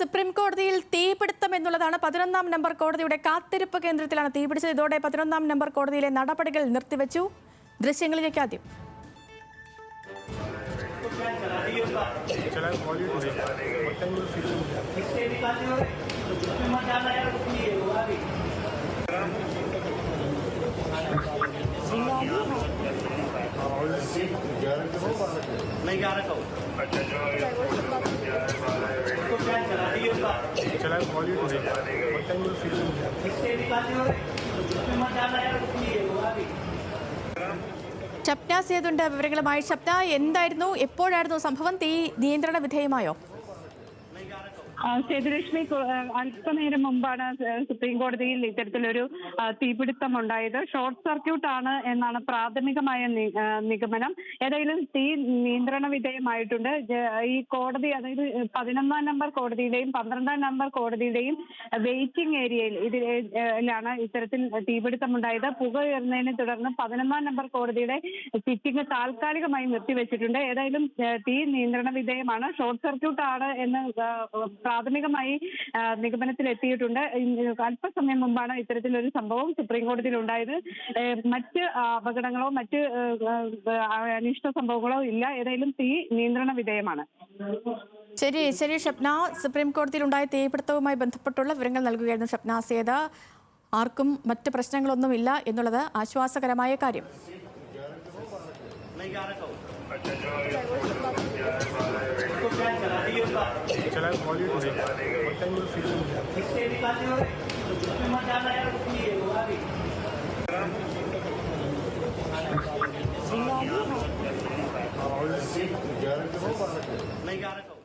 Supreme കോടതിയിൽ തീപിടുത്തം എന്നുള്ളതാണ് പതിനൊന്നാം നമ്പർ കോടതിയുടെ കാത്തിരിപ്പ് കേന്ദ്രത്തിലാണ് തീപിടിച്ചത് ഇതോടെ പതിനൊന്നാം നമ്പർ കോടതിയിലെ നടപടികൾ നിർത്തിവെച്ചു ദൃശ്യങ്ങളിലേക്ക് ആദ്യം Shall I call you today? What time will you feel? नहीं ग्यारह सौ Shall? ഷപ്ന സേതുണ്ട് വിവരങ്ങളുമായി. ഷപ്ന എന്തായിരുന്നു? എപ്പോഴായിരുന്നു സംഭവം? തീ നിയന്ത്രണ വിധേയമായോ? സേതുലക്ഷ്മി അല്പനേരം മുമ്പാണ് സുപ്രീം കോടതിയിൽ ഇത്തരത്തിലൊരു തീപിടുത്തം ഉണ്ടായത് ഷോർട്ട് സർക്യൂട്ട് ആണ് എന്നാണ് പ്രാഥമികമായ നിഗമനം. ഏതായാലും തീ നിയന്ത്രണ വിധേയമായിട്ടുണ്ട്. ഈ കോടതി അതായത് പതിനൊന്നാം നമ്പർ കോടതിയുടെയും പന്ത്രണ്ടാം നമ്പർ കോടതിയുടെയും വെയിറ്റിംഗ് ഏരിയയിൽ ഇതിലാണ് ഇത്തരത്തിൽ തീപിടുത്തം ഉണ്ടായത് പുക ഉയർന്നതിനെ തുടർന്ന് പതിനൊന്നാം നമ്പർ കോടതിയുടെ സിറ്റിംഗ് താൽക്കാലികമായി നിർത്തിവെച്ചിട്ടുണ്ട്. ഏതായാലും തീ നിയന്ത്രണ വിധേയമാണ്. ഷോർട്ട് സർക്യൂട്ട് ആണ് എന്ന് പ്രാഥമികമായി നിഗമനത്തിൽ എത്തിയിട്ടുണ്ട് അല്പസമയം മുമ്പാണ് ഇത്തരത്തിലൊരു സംഭവം സുപ്രീം കോടതിയിൽ ഉണ്ടായത് മറ്റ് അപകടങ്ങളോ മറ്റ് അനിഷ്ട സംഭവങ്ങളോ ഇല്ല. ഏതായാലും തീ നിയന്ത്രണ വിധേയമാണ്. ശരി ശരി ഷപ്ന സുപ്രീം കോടതിയിൽ ഉണ്ടായ തീപിടുത്തവുമായി ബന്ധപ്പെട്ടുള്ള വിവരങ്ങൾ നൽകുകയായിരുന്നു ഷപ്ന സേത. ആർക്കും മറ്റ് പ്രശ്നങ്ങളൊന്നുമില്ല എന്നുള്ളത് ആശ്വാസകരമായ കാര്യം. Shall I call you today? What time will you feel? नहीं ग्यारह सौ